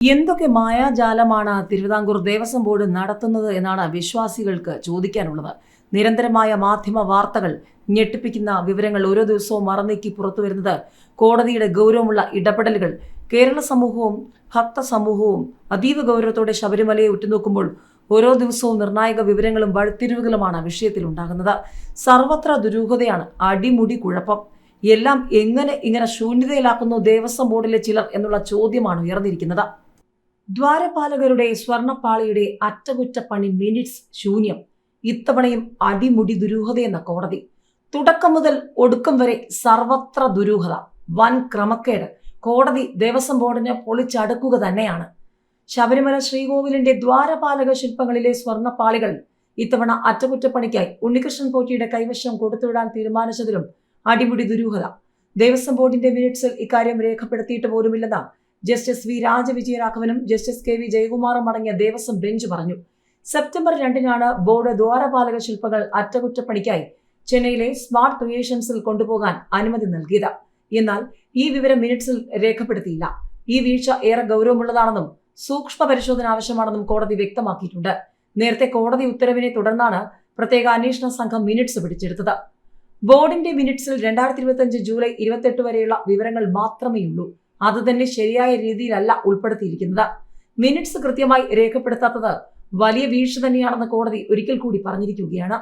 എന്തൊക്കെ മായാജാലമാണ് തിരുവിതാംകൂർ ദേവസ്വം ബോർഡ് നടത്തുന്നത് എന്നാണ് വിശ്വാസികൾക്ക് ചോദിക്കാനുള്ളത്. നിരന്തരമായ മാധ്യമ വാർത്തകൾ ഞെട്ടിപ്പിക്കുന്ന വിവരങ്ങൾ ഓരോ ദിവസവും മറന്നേക്കി പുറത്തു വരുന്നത് കോടതിയുടെ ഗൗരവമുള്ള ഇടപെടലുകൾ. കേരള സമൂഹവും ഭക്ത സമൂഹവും അതീവ ഗൗരവത്തോടെ ശബരിമലയെ ഉറ്റുനോക്കുമ്പോൾ ഓരോ ദിവസവും നിർണായക വിവരങ്ങളും വഴിത്തിരിവുകളുമാണ് വിഷയത്തിലുണ്ടാകുന്നത് സർവത്ര ദുരൂഹതയാണ് അടിമുടി കുഴപ്പം. എല്ലാം എങ്ങനെ ഇങ്ങനെ ശൂന്യതയിലാക്കുന്നു ദേവസ്വം ബോർഡിലെ ചിലർ എന്നുള്ള ചോദ്യമാണ് ഉയർന്നിരിക്കുന്നത്. ദ്വാരപാലകരുടെ സ്വർണപ്പാളിയുടെ അറ്റകുറ്റപ്പണി മിനിറ്റ്സ് ശൂന്യം. ഇത്തവണയും അടിമുടി ദുരൂഹതയെന്ന കോടതി. തുടക്കം മുതൽ ഒടുക്കം വരെ സർവത്ര ദുരൂഹത. വൻ ക്രമക്കേട്. കോടതി ദേവസ്വം ബോർഡിന് പൊളിച്ചടുക്കുക തന്നെയാണ്. ശബരിമല ശ്രീകോവിലിന്റെ ദ്വാരപാലക ശില്പങ്ങളിലെ സ്വർണപ്പാളികൾ ഇത്തവണ അറ്റകുറ്റപ്പണിക്കായി ഉണ്ണികൃഷ്ണൻ പോറ്റിയുടെ കൈവശം കൊടുത്തുവിടാൻ തീരുമാനിച്ചതിലും അടിമുടി ദുരൂഹത. ദേവസ്വം ബോർഡിന്റെ മിനിറ്റ്സിൽ ഇക്കാര്യം രേഖപ്പെടുത്തിയിട്ട് പോലുമില്ലെന്ന് ജസ്റ്റിസ് വി രാജവിജയരാഘവനും ജസ്റ്റിസ് കെ വി ജയകുമാറും അടങ്ങിയ ദേവസ്വം ബെഞ്ച് പറഞ്ഞു. സെപ്റ്റംബർ രണ്ടിനാണ് ബോർഡ് ദ്വാരപാലക ശില്പങ്ങൾ അറ്റകുറ്റപ്പണിക്കായി ചെന്നൈയിലെ സ്മാർട്ട് ക്രിയേഷൻസിൽ കൊണ്ടുപോകാൻ അനുമതി നൽകിയത്. എന്നാൽ ഈ വിവരം മിനിറ്റ്സിൽ രേഖപ്പെടുത്തിയില്ല. ഈ വീഴ്ച ഏറെ ഗൗരവമുള്ളതാണെന്നും സൂക്ഷ്മ പരിശോധന ആവശ്യമാണെന്നും കോടതി വ്യക്തമാക്കിയിട്ടുണ്ട്. നേരത്തെ കോടതി ഉത്തരവിനെ തുടർന്നാണ് പ്രത്യേക അന്വേഷണ സംഘം മിനിറ്റ്സ് പിടിച്ചെടുത്തത്. ബോർഡിന്റെ മിനിറ്റ്സിൽ രണ്ടായിരത്തി ഇരുപത്തിയഞ്ച് ജൂലൈ ഇരുപത്തെട്ട് വരെയുള്ള വിവരങ്ങൾ മാത്രമേയുള്ളൂ. അത് തന്നെ ശരിയായ രീതിയിലല്ല ഉൾപ്പെടുത്തിയിരിക്കുന്നത്. മിനിറ്റ്സ് കൃത്യമായി രേഖപ്പെടുത്താത്തത് വലിയ വീഴ്ച തന്നെയാണെന്ന് കോടതി ഒരിക്കൽ കൂടി പറഞ്ഞിരിക്കുകയാണ്.